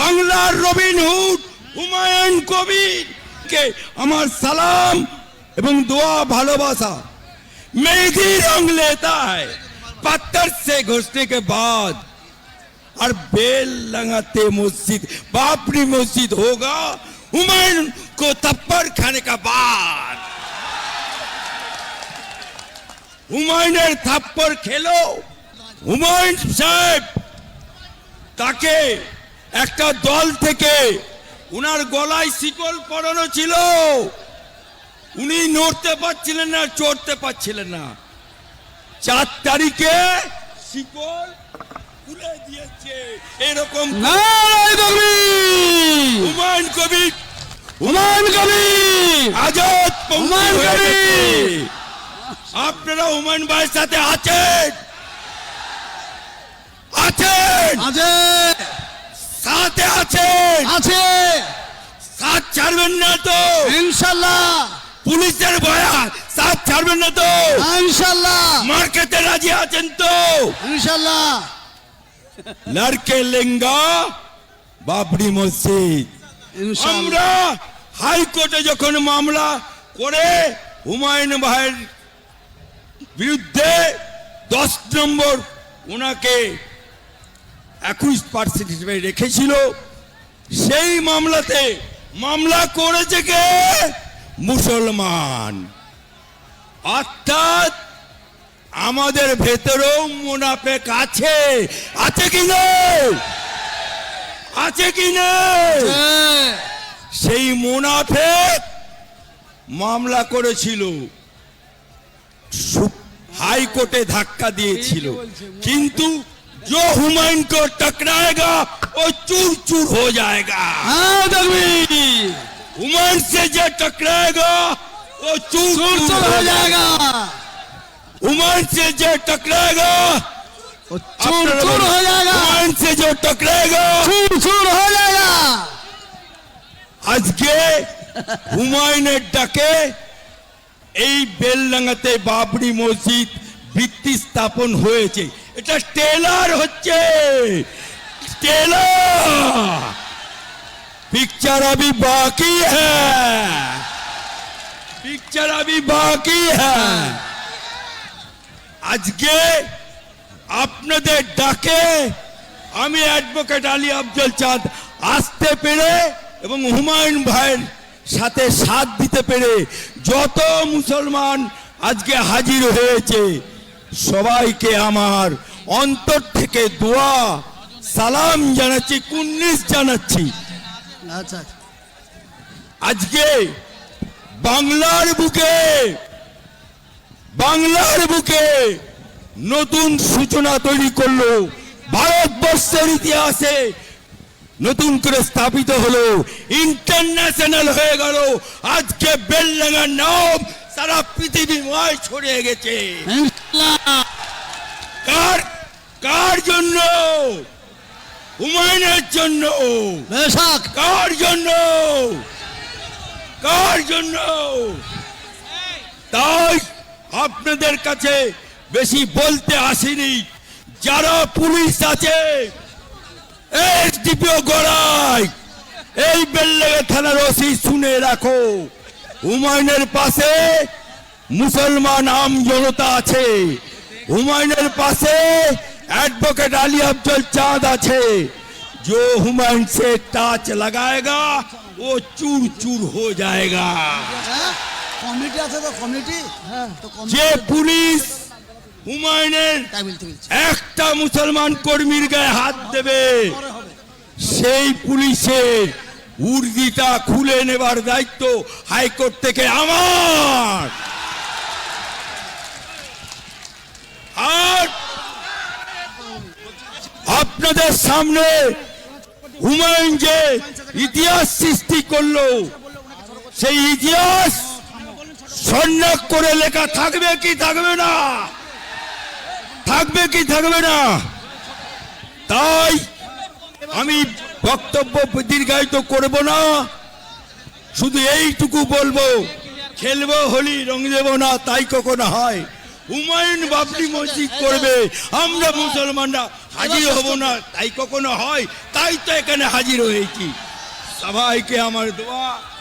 বাংলার Robin Hood Humayun Kabir কে আমার সালাম এবং দোয়া ভালোবাসা मेहंदी रंग लेता है पत्थर से घुसने के बाद और बेल लगाते मस्जिद बापरी मस्जिद होगा हुमायूं को थप्पड़ खाने का बाद হুমায়ুনের থাপ্পড় খেলো হুমায়ুন সাহেব তাকে একটা দল থেকে উনার গলায় শিকল পড়ানো ছিল। উনি নড়তে পারছিলেন না চড়তে পারছিলেন না। চার তারিখে শিকল খুলে দিয়েছে। এরকম! হুমায়ুন কবি। হুমায়ুন কবির আজাদ হুমায়ুন কবির! আপনারা হুমায়ুন ভাইয়ের সাথে আছেন? আছেন! আছে সাথে আছেন আছে। সাথ ছাড়বেন না তো। ইনশাল্লাহ। পুলিশের ভয়া সাথ ছাড়বেন না তো। ইনশাল্লাহ। মার খেতে রাজি আছেন তো। ইনশাল্লাহ। লড়কে লেঙ্গা বাবরি মসজিদ। আমরা হাইকোর্টে যখন মামলা করে হুমায়ুন ভাইয়ের বিরুদ্ধে দশ নম্বর ওনাকে একুশ পার্সেন্ট হিসেবে রেখেছিল। সেই মামলাতে মামলা করেছে কে? মুসলমান। অর্থাৎ আমাদের ভেতরেও মুনাফেক আছে। আছে কি নেই? আছে কি সেই মুনাফেক মামলা করেছিল। হাইকোর্টে ধাক্কা দিয়েছিল। কিন্তু जो हुमायूं को टकराएगा वो चूर चूर हो जाएगा হ্যাঁ তকবীর हुमायूं से जो टकराएगा वो चूर चूर চুর हो হয়ে जाएगा যায়গা हुमायूं से जो टकराएगा ও চুর চুর হয়ে যায়গা हुमायूं से जो टकराएगा চুর চুর হয়ে যায়গা আজকে হুমায়ুনের ডাকে এই বেলডাঙ্গাতে বাবরি মসজিদ ভিত্তি স্থাপন হয়েছে এটা টেলার হচ্ছে টেলার পিকচার अभी बाकी है পিকচার अभी बाकी है আজকে আপনাদের ডাকে আমি অ্যাডভোকেট আলী আফজল চাঁদ আসতে পেরে এবং হুমায়ুন ভাইয়ের সাথে সাথ দিতে পেরে যত মুসলমান আজকে হাজির হয়েছে সবাইকে আমার অন্তর থেকে দোয়া সালাম জানাচ্ছি কুন্নিস জানাচ্ছি। আচ্ছা। আজকে বাংলার বুকে বাংলার বুকে নতুন সূচনা তৈরি করল। ভারতবর্ষের ইতিহাসে নতুন করে স্থাপিত হলো ইন্টারন্যাশনাল হয়ে গেল। আজকে বেলডাঙ্গার নাম সারা পৃথিবীময় ছড়িয়ে গেছে। ইনশাল্লাহ কার কার জন্য? হুমায়ুনের জন্য। কার জন্য? কার জন্য? তাই আপনাদের কাছে বেশি বলতে আসিনি। যারা পুলিশ আছে এসডিপিও গড়াই এই বেল্লেগে থানার ওসি শুনে রাখো। হুমায়ুনের পাশে মুসলমান আম জনতা আছে হুমায়ুনের পাশে एडवोकेट अली अफजल चांद আছে जो हुमायूं से टाच लगाएगा वो चूर चूर हो जाएगा কমিটি আছে তো কমিটি হ্যাঁ তো যে পুলিশ হুমায়ুনের তাই বলতে বলছি একটা মুসলমান কর্মীর গায়ে হাত দেবে পরে হবে সেই পুলিশের উর্দিটা খুলে নেবার দায়িত্ব হাইকোর্ট থেকে আমার আর আপনাদের সামনে হুমায়ুন যে ইতিহাস সৃষ্টি করল, সেই ইতিহাস সন্ন্যাস করে লেখা থাকবে কি থাকবে না? থাকবে কি থাকবে না? তাই আমি বক্তব্য দীর্ঘায়িত করব না। শুধু এইটুকু বলব, খেলব, হোলি রং দেবো না, তাই কখনো হয়। হুমায়ুন বাবরি মসজিদ করবে। আমরা মুসলমানরা হাজির হব না। তাই কখনো হয়? তাই তো এখানে হাজির হয়েছি। সবাইকে আমার দোয়া।